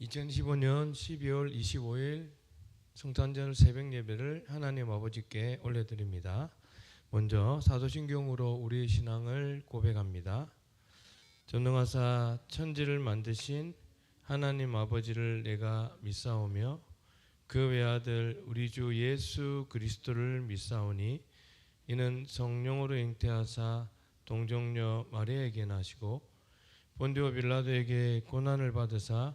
2015년 12월 25일 성탄절 새벽 예배를 하나님 아버지께 올려드립니다. 먼저 사도신경으로 우리의 신앙을 고백합니다. 전능하사 천지를 만드신 하나님 아버지를 내가 믿사오며 그 외아들 우리 주 예수 그리스도를 믿사오니 이는 성령으로 잉태하사 동정녀 마리아에게 나시고 본디오 빌라도에게 고난을 받으사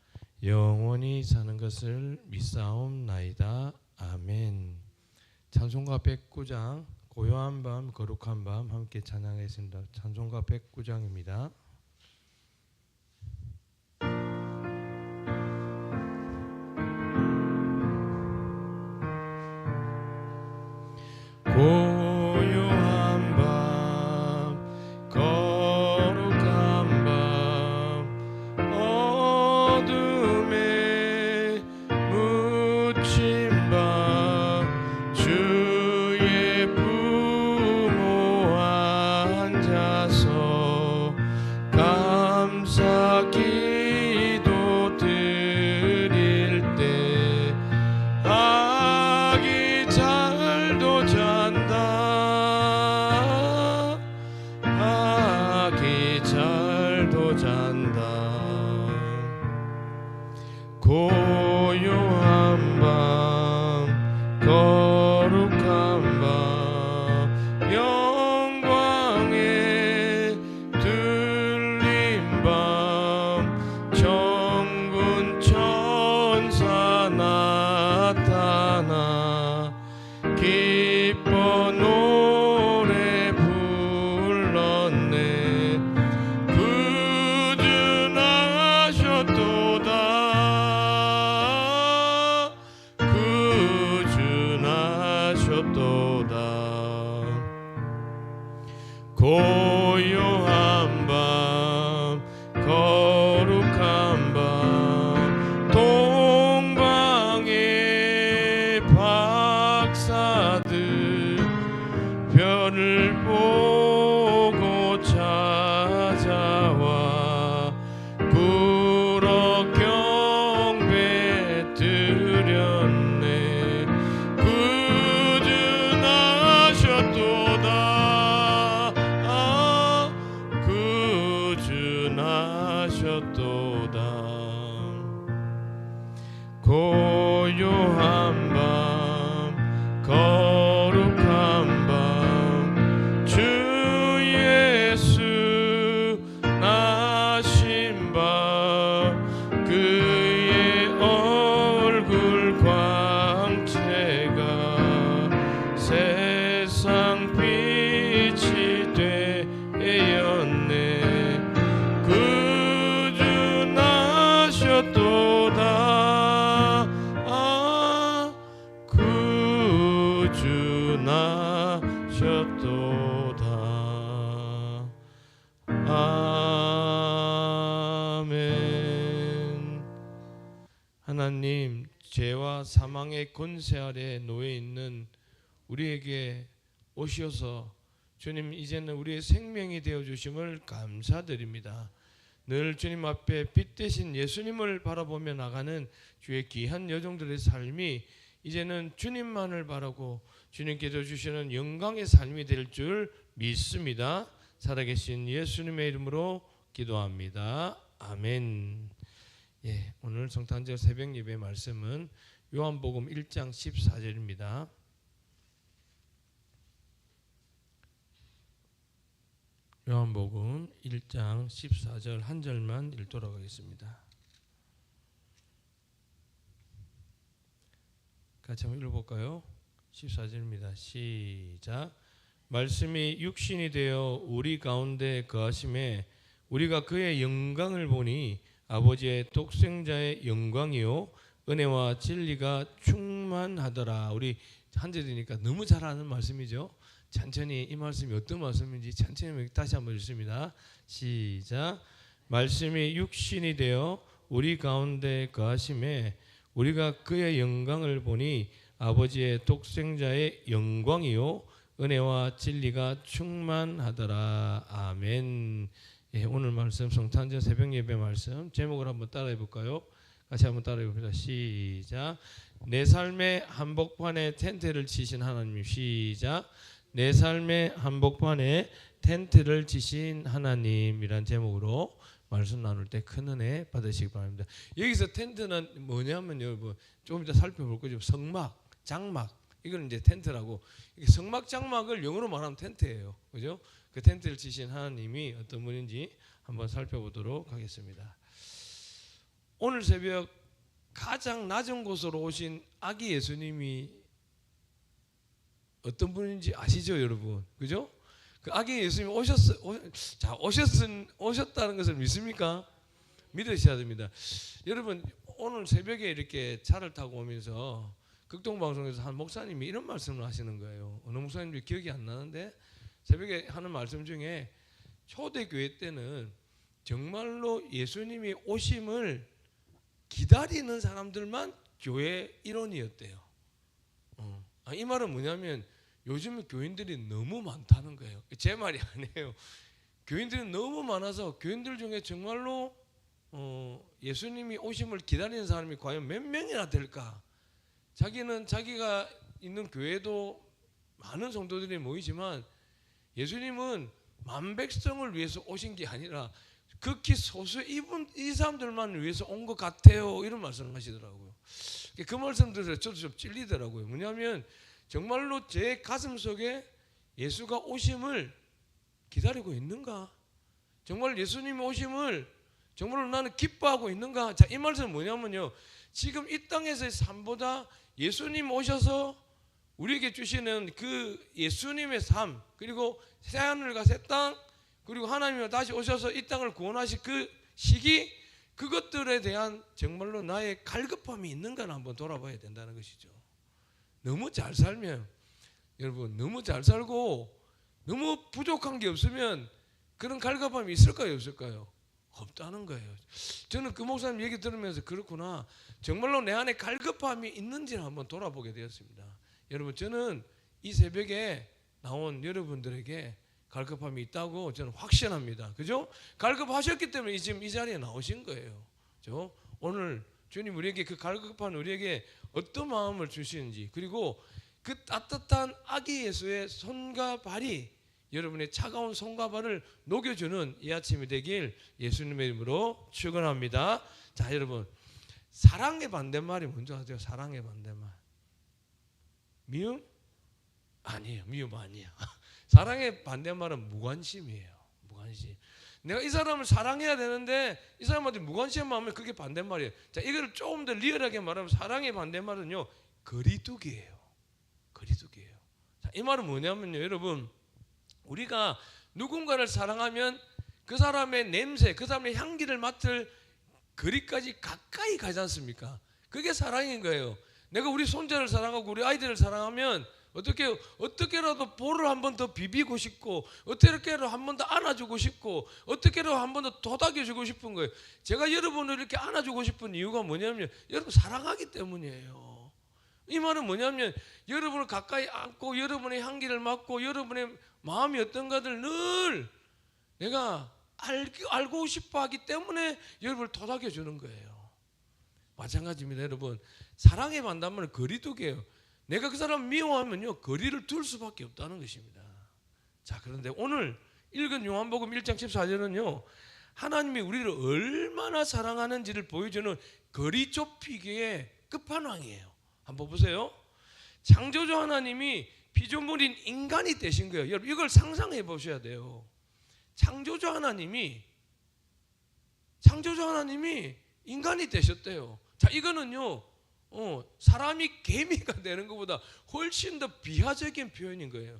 영원히 사는 것을 믿사옵나이다. 아멘. 찬송가 109장 고요한 밤 거룩한 밤 함께 찬양하겠습니다. 찬송가 109장입니다. 앉 구준하 하나님 죄와 사망의 권세 아래 놓여 있는 우리에게 오셔서 주님 이제는 우리의 생명이 되어 주심을 감사드립니다. 늘 주님 앞에 빛 대신 예수님을 바라보며 나가는 주의 귀한 여종들의 삶이 이제는 주님만을 바라고 주님께서 주시는 영광의 삶이 될 줄 믿습니다. 살아계신 예수님의 이름으로 기도합니다. 아멘. 예, 오늘 성탄절 새벽 예배 말씀은 요한복음 1장 14절입니다. 요한복음 1장 14절 한 절만 읽도록 하겠습니다. 같이 한번 읽어볼까요? 14절입니다. 시작. 말씀이 육신이 되어 우리 가운데 거하심에 우리가 그의 영광을 보니 아버지의 독생자의 영광이요 은혜와 진리가 충만하더라. 우리 한 절이니까 너무 잘 아는 말씀이죠. 천천히 이 말씀이 어떤 말씀인지 천천히 다시 한번 읽습니다. 시작. 말씀이 육신이 되어 우리 가운데 거하심에 우리가 그의 영광을 보니 아버지의 독생자의 영광이요 은혜와 진리가 충만하더라. 아멘. 예, 오늘 말씀 성탄절 새벽 예배 말씀 제목을 한번 따라해 볼까요? 같이 한번 따라해 봅니다. 시작. 내 삶의 한복판에 텐트를 치신 하나님 시작. 내 삶의 한복판에 텐트를 치신 하나님이란 제목으로 말씀 나눌 때 큰 은혜 받으시기 바랍니다. 여기서 텐트는 뭐냐면 여러분 조금 이따 살펴볼 거죠. 성막, 장막 이걸 이제 텐트라고 성막 장막을 영어로 말하면 텐트예요. 그죠? 그 텐트를 치신 하나님이 어떤 분인지 한번 살펴보도록 하겠습니다. 오늘 새벽 가장 낮은 곳으로 오신 아기 예수님이 어떤 분인지 아시죠, 여러분? 그죠? 그 아기 예수님 오셨어, 오, 자 오셨은 오셨다는 것을 믿습니까? 믿으셔야 됩니다. 여러분 오늘 새벽에 이렇게 차를 타고 오면서 극동 방송에서 한 목사님이 이런 말씀을 하시는 거예요. 어느 목사님인지 기억이 안 나는데 새벽에 하는 말씀 중에 초대 교회 때는 정말로 예수님이 오심을 기다리는 사람들만 교회 일원이었대요. 어. 아, 이 말은 뭐냐면 요즘 교인들이 너무 많다는 거예요. 제 말이 아니에요. 교인들이 너무 많아서 교인들 중에 정말로 어, 예수님이 오심을 기다리는 사람이 과연 몇 명이나 될까? 자기는 자기가 있는 교회도 많은 성도들이 모이지만 예수님은 만 백성을 위해서 오신 게 아니라 극히 소수 이분 이 사람들만 위해서 온 것 같아요. 이런 말씀을 하시더라고요. 그 말씀 들으서 저도 좀 찔리더라고요. 뭐냐면 정말로 제 가슴 속에 예수가 오심을 기다리고 있는가? 정말 예수님의 오심을 정말로 나는 기뻐하고 있는가? 자, 이 말씀은 뭐냐면요. 지금 이 땅에서의 삶보다 예수님 오셔서 우리에게 주시는 그 예수님의 삶 그리고 새 하늘과 새 땅 그리고 하나님이 다시 오셔서 이 땅을 구원하실 그 시기 그것들에 대한 정말로 나의 갈급함이 있는가를 한번 돌아봐야 된다는 것이죠. 너무 잘 살면 여러분 너무 잘 살고 너무 부족한 게 없으면 그런 갈급함이 있을까요 없을까요? 없다는 거예요. 저는 그 목사님 얘기 들으면서 그렇구나. 정말로 내 안에 갈급함이 있는지를 한번 돌아보게 되었습니다. 여러분 저는 이 새벽에 나온 여러분들에게 갈급함이 있다고 저는 확신합니다. 그죠? 갈급하셨기 때문에 지금 이 자리에 나오신 거예요. 저 오늘 주님 우리에게 그 갈급한 우리에게 어떤 마음을 주시는지 그리고 그 따뜻한 아기 예수의 손과 발이 여러분의 차가운 손과 발을 녹여주는 이 아침이 되길 예수님의 이름으로 축원합니다. 자 여러분 사랑의 반대말이 뭔지 아세요? 사랑의 반대말 미움? 아니에요. 미움 아니에요. 사랑의 반대말은 무관심이에요. 무관심. 내가 이 사람을 사랑해야 되는데 이 사람한테 무관심 마음에 그게 반대말이에요. 자 이걸 조금 더 리얼하게 말하면 사랑의 반대말은요 거리두기예요. 거리두기예요. 자, 이 말은 뭐냐면요 여러분. 우리가 누군가를 사랑하면 그 사람의 냄새, 그 사람의 향기를 맡을 거리까지 가까이 가지 않습니까? 그게 사랑인 거예요. 내가 우리 손자를 사랑하고 우리 아이들을 사랑하면 어떻게 어떻게라도 볼을 한 번 더 비비고 싶고 어떻게라도 한 번 더 안아주고 싶고 어떻게라도 한 번 더 도닥여주고 싶은 거예요. 제가 여러분을 이렇게 안아주고 싶은 이유가 뭐냐면 여러분 사랑하기 때문이에요. 이 말은 뭐냐면 여러분을 가까이 안고 여러분의 향기를 맡고 여러분의 마음이 어떤가를 늘 내가 알, 고 싶어 하기 때문에 여러분을 토닥여 주는 거예요. 마찬가지입니다, 여러분. 사랑의 만남은 거리두기예요. 내가 그 사람 미워하면요, 거리를 둘 수밖에 없다는 것입니다. 자, 그런데 오늘 읽은 요한복음 1장 14절은요, 하나님이 우리를 얼마나 사랑하는지를 보여주는 거리 좁히기의 끝판왕이에요. 한번 보세요. 창조주 하나님이 피조물인 인간이 되신 거예요. 여러분 이걸 상상해 보셔야 돼요. 창조주 하나님이 창조주 하나님이 인간이 되셨대요. 자 이거는요. 어, 사람이 개미가 되는 것보다 훨씬 더 비하적인 표현인 거예요.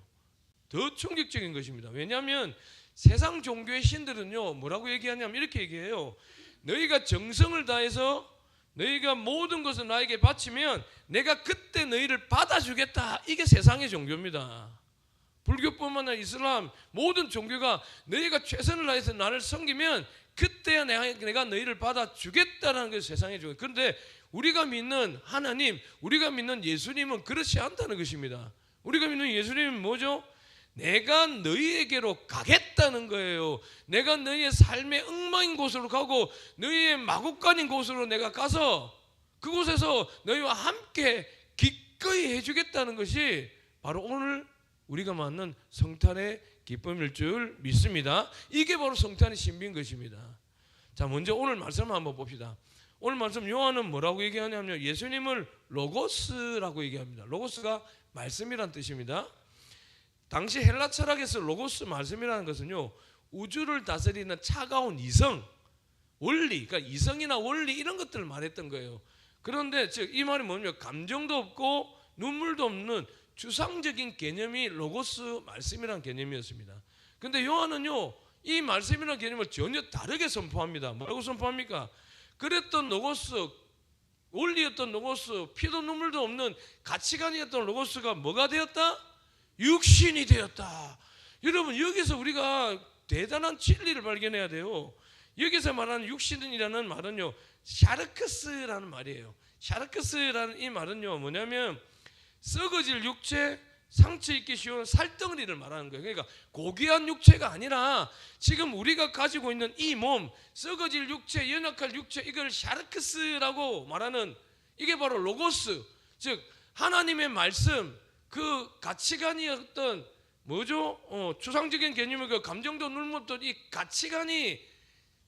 더 충격적인 것입니다. 왜냐하면 세상 종교의 신들은요 뭐라고 얘기하냐면 이렇게 얘기해요. 너희가 정성을 다해서 너희가 모든 것을 나에게 바치면 내가 그때 너희를 받아주겠다. 이게 세상의 종교입니다. 불교뿐만 아니라 이슬람 모든 종교가 너희가 최선을 다해서 나를 섬기면 그때야 내가, 내가 너희를 받아주겠다라는 게 세상의 종교. 그런데 우리가 믿는 하나님, 우리가 믿는 예수님은 그렇지 않다는 것입니다. 우리가 믿는 예수님은 뭐죠? 내가 너희에게로 가겠다는 거예요. 내가 너희의 삶의 엉망인 곳으로 가고 너희의 마국간인 곳으로 내가 가서 그곳에서 너희와 함께 기꺼이 해주겠다는 것이 바로 오늘 우리가 맞는 성탄의 기쁨일 줄 믿습니다. 이게 바로 성탄의 신비인 것입니다. 자, 먼저 오늘 말씀을 한번 봅시다. 오늘 말씀 요한은 뭐라고 얘기하냐면 예수님을 로고스라고 얘기합니다. 로고스가 말씀이란 뜻입니다. 당시 헬라 철학에서 로고스 말씀이라는 것은요 우주를 다스리는 차가운 이성, 원리, 그러니까 이성이나 원리 이런 것들을 말했던 거예요. 그런데 즉 이 말이 뭐냐면 감정도 없고 눈물도 없는 추상적인 개념이 로고스 말씀이라는 개념이었습니다. 근데 요한은요 이 말씀이라는 개념을 전혀 다르게 선포합니다. 뭐라고 선포합니까? 그랬던 로고스 원리였던 로고스 피도 눈물도 없는 가치관이었던 로고스가 뭐가 되었다? 육신이 되었다. 여러분 여기서 우리가 대단한 진리를 발견해야 돼요. 여기서 말하는 육신이라는 말은요 샤르크스라는 말이에요. 샤르크스라는 이 말은요 뭐냐면 썩어질 육체, 상처 입기 쉬운 살덩어리를 말하는 거예요. 그러니까 고귀한 육체가 아니라 지금 우리가 가지고 있는 이 몸, 썩어질 육체, 연약할 육체 이걸 샤르크스라고 말하는 이게 바로 로고스, 즉 하나님의 말씀 그 가치관이었던 뭐죠? 어, 추상적인 개념의 그 감정도 눈물도 이 가치관이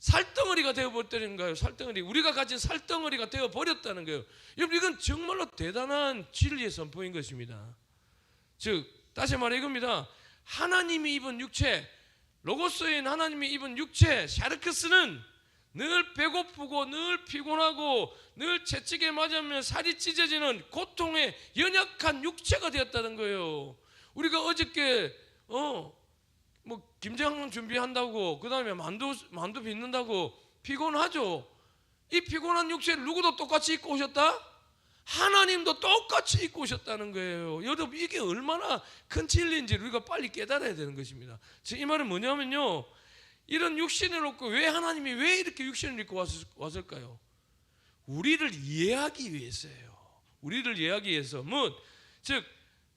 살덩어리가 되어버렸다는 거예요. 살덩어리. 우리가 가진 살덩어리가 되어버렸다는 거예요. 여러분 이건 정말로 대단한 진리의 선포인 것입니다. 즉 다시 말해 이겁니다. 하나님이 입은 육체, 로고스인 하나님이 입은 육체, 샤르크스는 늘 배고프고 늘 피곤하고 늘 채찍에 맞으면 살이 찢어지는 고통의 연약한 육체가 되었다는 거예요. 우리가 어저께 어 뭐 김장 준비한다고 그다음에 만두 만두 빚는다고 피곤하죠. 이 피곤한 육체를 누구도 똑같이 입고 오셨다? 하나님도 똑같이 입고 오셨다는 거예요. 여러분 이게 얼마나 큰 진리인지 우리가 빨리 깨달아야 되는 것입니다. 이 말은 뭐냐면요. 이런 육신을 얻고 왜 하나님이 왜 이렇게 육신을 입고 왔을, 까요 우리를 이해하기 위해서예요. 우리를 이해하기 위해서 뭐, 즉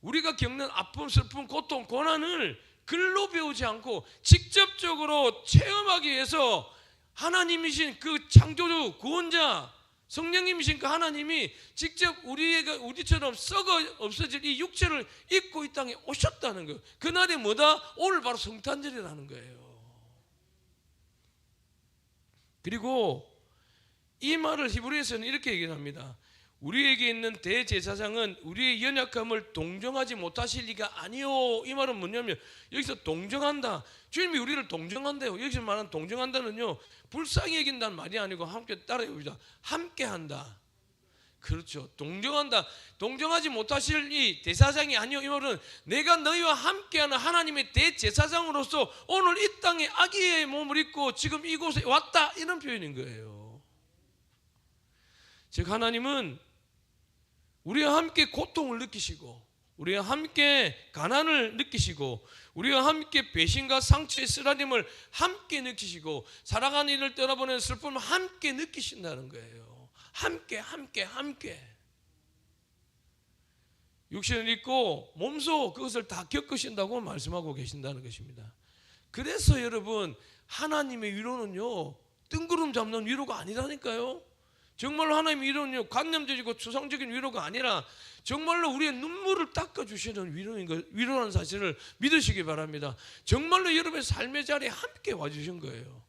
우리가 겪는 아픔, 슬픔, 고통, 고난을 글로 배우지 않고 직접적으로 체험하기 위해서 하나님이신 그 창조주 구원자 성령님이신 그 하나님이 직접 우리가 우리처럼 썩어 없어질 이 육체를 입고 이 땅에 오셨다는 거예요. 그날이 뭐다? 오늘 바로 성탄절이라는 거예요. 그리고 이 말을 히브리에서는 이렇게 얘기합니다. 우리에게 있는 대제사장은 우리의 연약함을 동정하지 못하실 리가 아니요. 이 말은 뭐냐면 여기서 동정한다. 주님이 우리를 동정한대요. 여기서 말하는 동정한다는요. 불쌍히 여긴다는 말이 아니고 함께 따라해 봅시다. 함께 한다. 그렇죠. 동정한다. 동정하지 못하실 이 대사장이 아니요. 이 말은 내가 너희와 함께하는 하나님의 대제사장으로서 오늘 이 땅에 아기의 몸을 입고 지금 이곳에 왔다. 이런 표현인 거예요. 즉 하나님은 우리와 함께 고통을 느끼시고 우리와 함께 가난을 느끼시고 우리와 함께 배신과 상처의 쓰라림을 함께 느끼시고 살아가는 일을 떠나보낸 슬픔을 함께 느끼신다는 거예요. 함께 함께 함께 육신을 입고 몸소 그것을 다 겪으신다고 말씀하고 계신다는 것입니다. 그래서 여러분 하나님의 위로는요 뜬구름 잡는 위로가 아니라니까요. 정말로 하나님의 위로는요 관념적이고 추상적인 위로가 아니라 정말로 우리의 눈물을 닦아주시는 위로인 것, 위로라는 사실을 믿으시기 바랍니다. 정말로 여러분의 삶의 자리에 함께 와주신 거예요.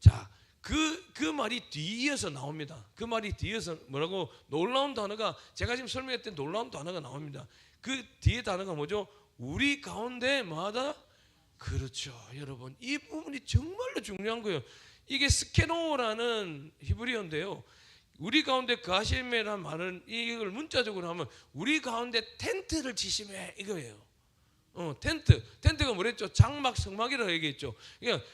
자, 그, 그 말이 뒤에서 나옵니다. 그 말이 뒤에서 뭐라고 놀라운 단어가 제가 지금 설명했던 놀라운 단어가 나옵니다. 그 뒤에 단어가 뭐죠? 우리 가운데 마다 그렇죠. 여러분, 이 부분이 정말로 중요한 거예요. 이게 스케노라는 히브리어인데요. 우리 가운데 가시메란 말은 이걸 문자적으로 하면 우리 가운데 텐트를 치심해 이거예요. 어, 텐트. 텐트가 뭐랬죠? 장막, 성막이라고 얘기했죠. 그러니까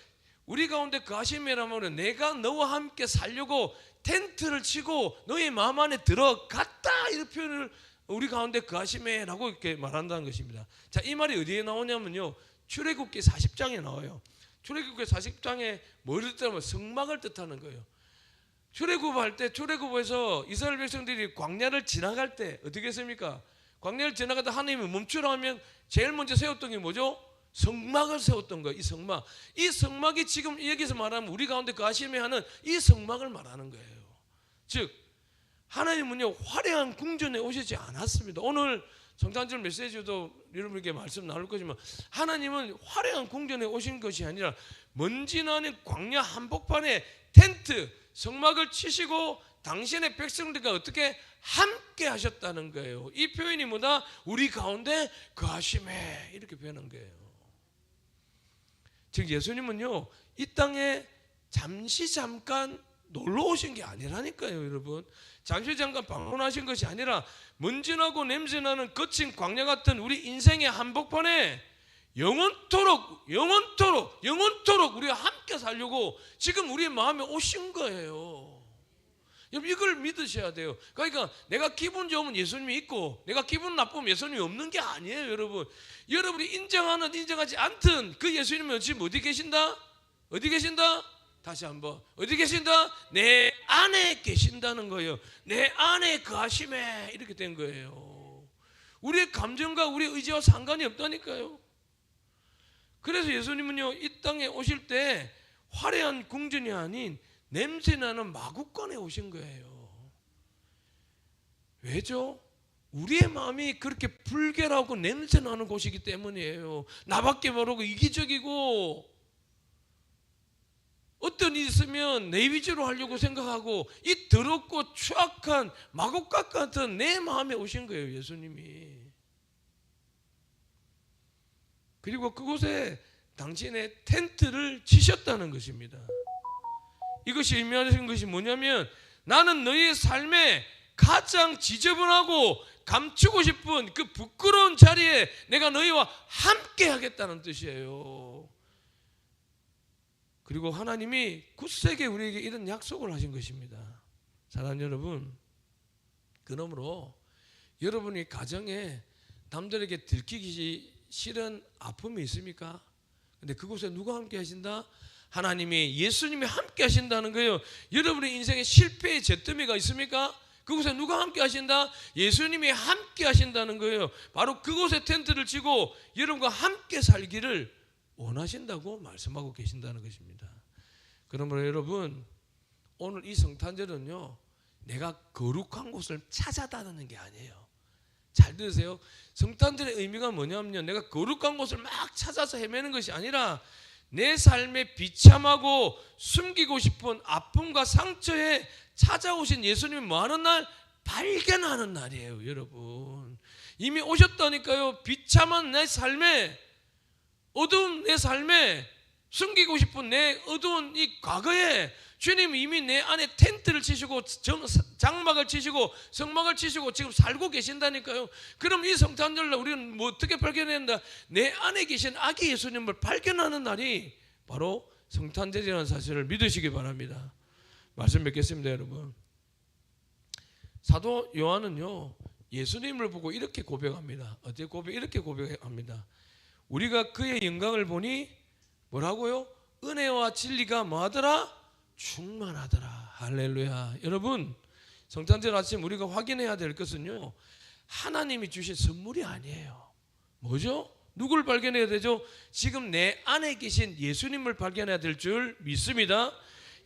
우리 가운데 거하심이라면 내가 너와 함께 살려고 텐트를 치고 너의 마음 안에 들어갔다 이런 표현을 우리 가운데 거하심에라고 이렇게 말한다는 것입니다. 자, 이 말이 어디에 나오냐면요. 출애굽기 40장에 나와요. 출애굽기 40장에 뭐를 뜻하면 성막을 뜻하는 거예요. 출애굽할 때 출애굽에서 이스라엘 백성들이 광야를 지나갈 때 어떻게 했습니까? 광야를 지나가다 하나님이 멈추라 하면 제일 먼저 세웠던 게 뭐죠? 성막을 세웠던 거예요. 이 성막. 이 성막이 지금 여기서 말하면 우리 가운데 거하심에 하는 이 성막을 말하는 거예요. 즉 하나님은요 화려한 궁전에 오시지 않았습니다. 오늘 성탄절 메시지도 여러분에게 말씀 나눌 거지만 하나님은 화려한 궁전에 오신 것이 아니라 먼지 나는 광야 한복판에 텐트 성막을 치시고 당신의 백성들과 어떻게 함께 하셨다는 거예요. 이 표현이 뭐다? 우리 가운데 거하심에 이렇게 표현한 거예요. 즉 예수님은요 이 땅에 잠시 잠깐 놀러 오신 게 아니라니까요, 여러분. 잠시 잠깐 방문하신 것이 아니라 먼지나고 냄새나는 거친 광야 같은 우리 인생의 한복판에 영원토록, 영원토록, 영원토록 우리가 함께 살려고 지금 우리의 마음에 오신 거예요. 이걸 믿으셔야 돼요. 그러니까 내가 기분 좋으면 예수님이 있고 내가 기분 나쁘면 예수님이 없는 게 아니에요, 여러분. 여러분이 인정하는 인정하지 않든 그 예수님은 지금 어디 계신다? 어디 계신다? 다시 한번 어디 계신다? 내 안에 계신다는 거예요. 내 안에 거하심에 이렇게 된 거예요. 우리의 감정과 우리의 의지와 상관이 없다니까요. 그래서 예수님은요 이 땅에 오실 때 화려한 궁전이 아닌 냄새나는 마구간에 오신 거예요. 왜죠? 우리의 마음이 그렇게 불결하고 냄새나는 곳이기 때문이에요. 나밖에 모르고 이기적이고 어떤 일이 있으면 내 위주로 하려고 생각하고 이 더럽고 추악한 마곡각 같은 내 마음에 오신 거예요 예수님이. 그리고 그곳에 당신의 텐트를 치셨다는 것입니다. 이것이 의미하는 것이 뭐냐면 나는 너희의 삶에 가장 지저분하고 감추고 싶은 그 부끄러운 자리에 내가 너희와 함께 하겠다는 뜻이에요 그리고 하나님이 굳세게 우리에게 이런 약속을 하신 것입니다. 사랑하는 여러분, 그러므로 여러분이 가정에 남들에게 들키기 싫은 아픔이 있습니까? 근데 그곳에 누가 함께 하신다? 하나님이 예수님이 함께 하신다는 거예요. 여러분의 인생에 실패의 잿더미가 있습니까? 그곳에 누가 함께 하신다? 예수님이 함께 하신다는 거예요. 바로 그곳에 텐트를 치고 여러분과 함께 살기를 원하신다고 말씀하고 계신다는 것입니다. 그러므로 여러분 오늘 이 성탄절은요 내가 거룩한 곳을 찾아다니는 게 아니에요. 잘 들으세요. 성탄절의 의미가 뭐냐면요 내가 거룩한 곳을 막 찾아서 헤매는 것이 아니라 내 삶에 비참하고 숨기고 싶은 아픔과 상처에 찾아오신 예수님이 뭐하는 날? 발견하는 날이에요, 여러분. 이미 오셨다니까요. 비참한 내 삶에 어두운 내 삶에 숨기고 싶은 내 어두운 이 과거에 주님 이미 내 안에 텐트를 치시고 정- 장막을 치시고 성막을 치시고 지금 살고 계신다니까요. 그럼 이 성탄절날 우리는 뭐 어떻게 발견한다? 내 안에 계신 아기 예수님을 발견하는 날이 바로 성탄절이라는 사실을 믿으시기 바랍니다. 말씀 뵙겠습니다, 여러분. 사도 요한은요 예수님을 보고 이렇게 고백합니다. 어떻게 고백? 이렇게 고백합니다. 우리가 그의 영광을 보니 뭐라고요? 은혜와 진리가 뭐하더라? 충만하더라. 할렐루야. 여러분, 성탄절 아침 우리가 확인해야 될 것은요. 하나님이 주신 선물이 아니에요. 뭐죠? 누굴 발견해야 되죠? 지금 내 안에 계신 예수님을 발견해야 될 줄 믿습니다.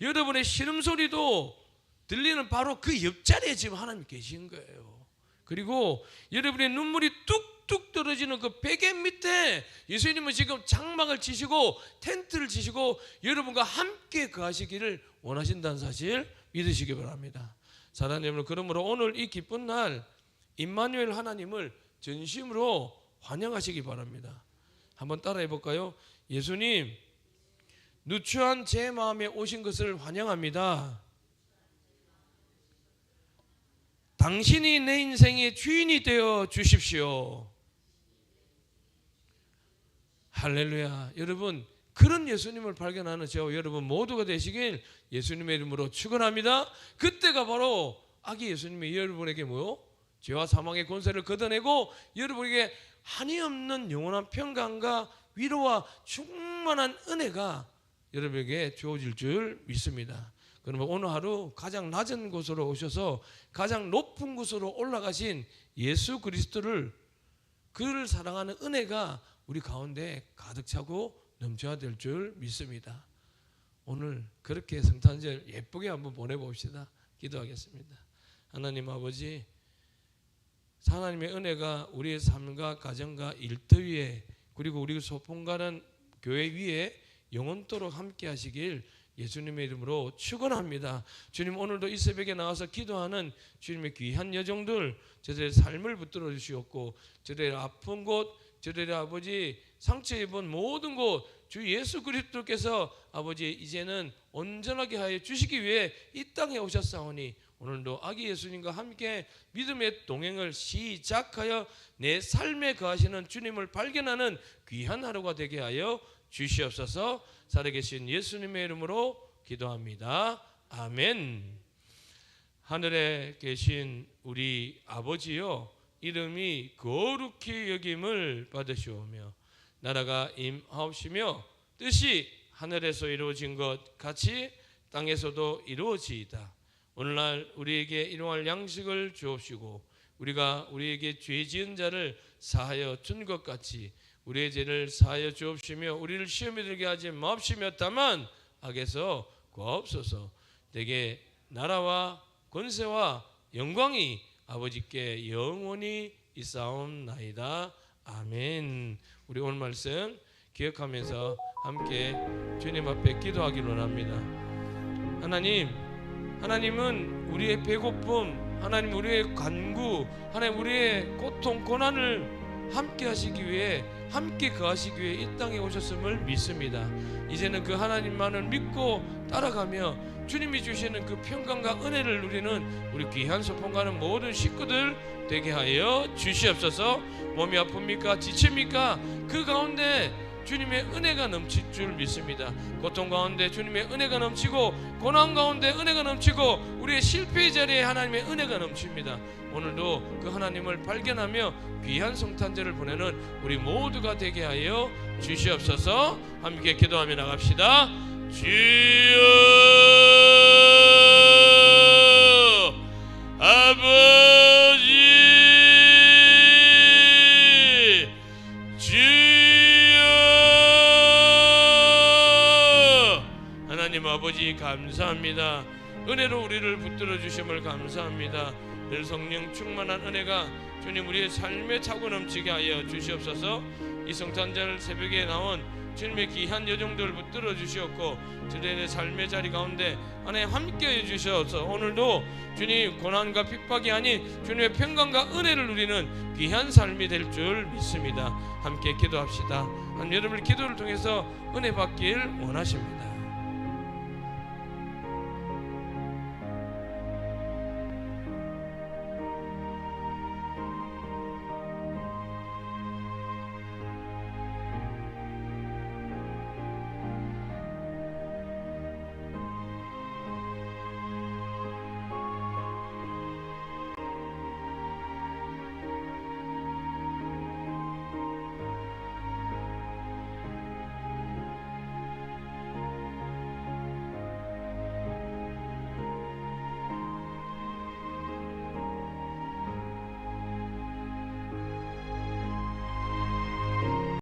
여러분의 신음소리도 들리는 바로 그 옆자리에 지금 하나님 계신 거예요. 그리고 여러분의 눈물이 뚝뚝 떨어지는 그 베개 밑에 예수님은 지금 장막을 치시고 텐트를 치시고 여러분과 함께 거하시기를 원하신다는 사실 믿으시기 바랍니다. 사랑하는 여러분, 그러므로 오늘 이 기쁜 날 임마누엘 하나님을 전심으로 환영하시기 바랍니다. 한번 따라해 볼까요? 예수님, 누추한 제 마음에 오신 것을 환영합니다. 당신이 내 인생의 주인이 되어 주십시오. 할렐루야. 여러분, 그런 예수님을 발견하는 저와 여러분 모두가 되시길 예수님의 이름으로 축원합니다. 그때가 바로 아기 예수님이 여러분에게 뭐요? 죄와 사망의 권세를 걷어내고 여러분에게 한이 없는 영원한 평강과 위로와 충만한 은혜가 여러분에게 주어질 줄 믿습니다. 그러면 오늘 하루 가장 낮은 곳으로 오셔서 가장 높은 곳으로 올라가신 예수 그리스도를 그를 사랑하는 은혜가 우리 가운데 가득 차고 넘쳐야 될 줄 믿습니다. 오늘 그렇게 성탄절 예쁘게 한번 보내봅시다. 기도하겠습니다. 하나님 아버지, 하나님의 은혜가 우리의 삶과 가정과 일터 위에 그리고 우리 소풍가는 교회 위에 영원토록 함께 하시길 예수님의 이름으로 축원합니다. 주님 오늘도 이 새벽에 나와서 기도하는 주님의 귀한 여정들 저들의 삶을 붙들어 주시옵고 저들의 아픈 곳 저들의 아버지 상처 입은 모든 곳 주 예수 그리스도께서 아버지 이제는 온전하게 하여 주시기 위해 이 땅에 오셨사오니 오늘도 아기 예수님과 함께 믿음의 동행을 시작하여 내 삶에 거하시는 주님을 발견하는 귀한 하루가 되게 하여 주시옵소서 살아계신 예수님의 이름으로 기도합니다. 아멘. 하늘에 계신 우리 아버지요 이름이 거룩히 여김을 받으시오며 나라가 임하옵시며 뜻이 하늘에서 이루어진 것 같이 땅에서도 이루어지이다. 오늘날 우리에게 일용할 양식을 주옵시고 우리가 우리에게 죄 지은 자를 사하여 준 것 같이 우리의 죄를 사하여 주옵시며 우리를 시험에 들게 하지 마옵시며 다만 악에서 구하옵소서. 내게 나라와 권세와 영광이 아버지께 영원히 있사옵나이다. 아멘. 우리 오늘 말씀 기억하면서 함께 주님 앞에 기도하기를 원합니다. 하나님 하나님은 우리의 배고픔 하나님 우리의 간구 하나님 우리의 고통 고난을 함께 하시기 위해 함께 거하시기 위해 이 땅에 오셨음을 믿습니다. 이제는 그 하나님만을 믿고 따라가며 주님이 주시는 그 평강과 은혜를 누리는 우리 귀한 소풍가는 모든 식구들 되게 하여 주시옵소서. 몸이 아픕니까? 지칩니까? 그 가운데 주님의 은혜가 넘칠 줄 믿습니다. 고통 가운데 주님의 은혜가 넘치고 고난 가운데 은혜가 넘치고 우리의 실패의 자리에 하나님의 은혜가 넘칩니다. 오늘도 그 하나님을 발견하며 귀한 성탄절을 보내는 우리 모두가 되게 하여 주시옵소서. 함께 기도하며 나갑시다. 주여 감사합니다 은혜로 우리를 붙들어 주심을 감사합니다 늘 성령 충만한 은혜가 주님 우리의 삶에 차고 넘치게 하여 주시옵소서. 이 성탄절 새벽에 나온 주님의 귀한 여정들을 붙들어 주시옵고 저들의 삶의 자리 가운데 하나님 함께 해 주셔서. 오늘도 주님 고난과 핍박이 아닌 주님의 평강과 은혜를 누리는 귀한 삶이 될 줄 믿습니다. 함께 기도합시다. 하나님 여러분의 기도를 통해서 은혜 받길 원하십니다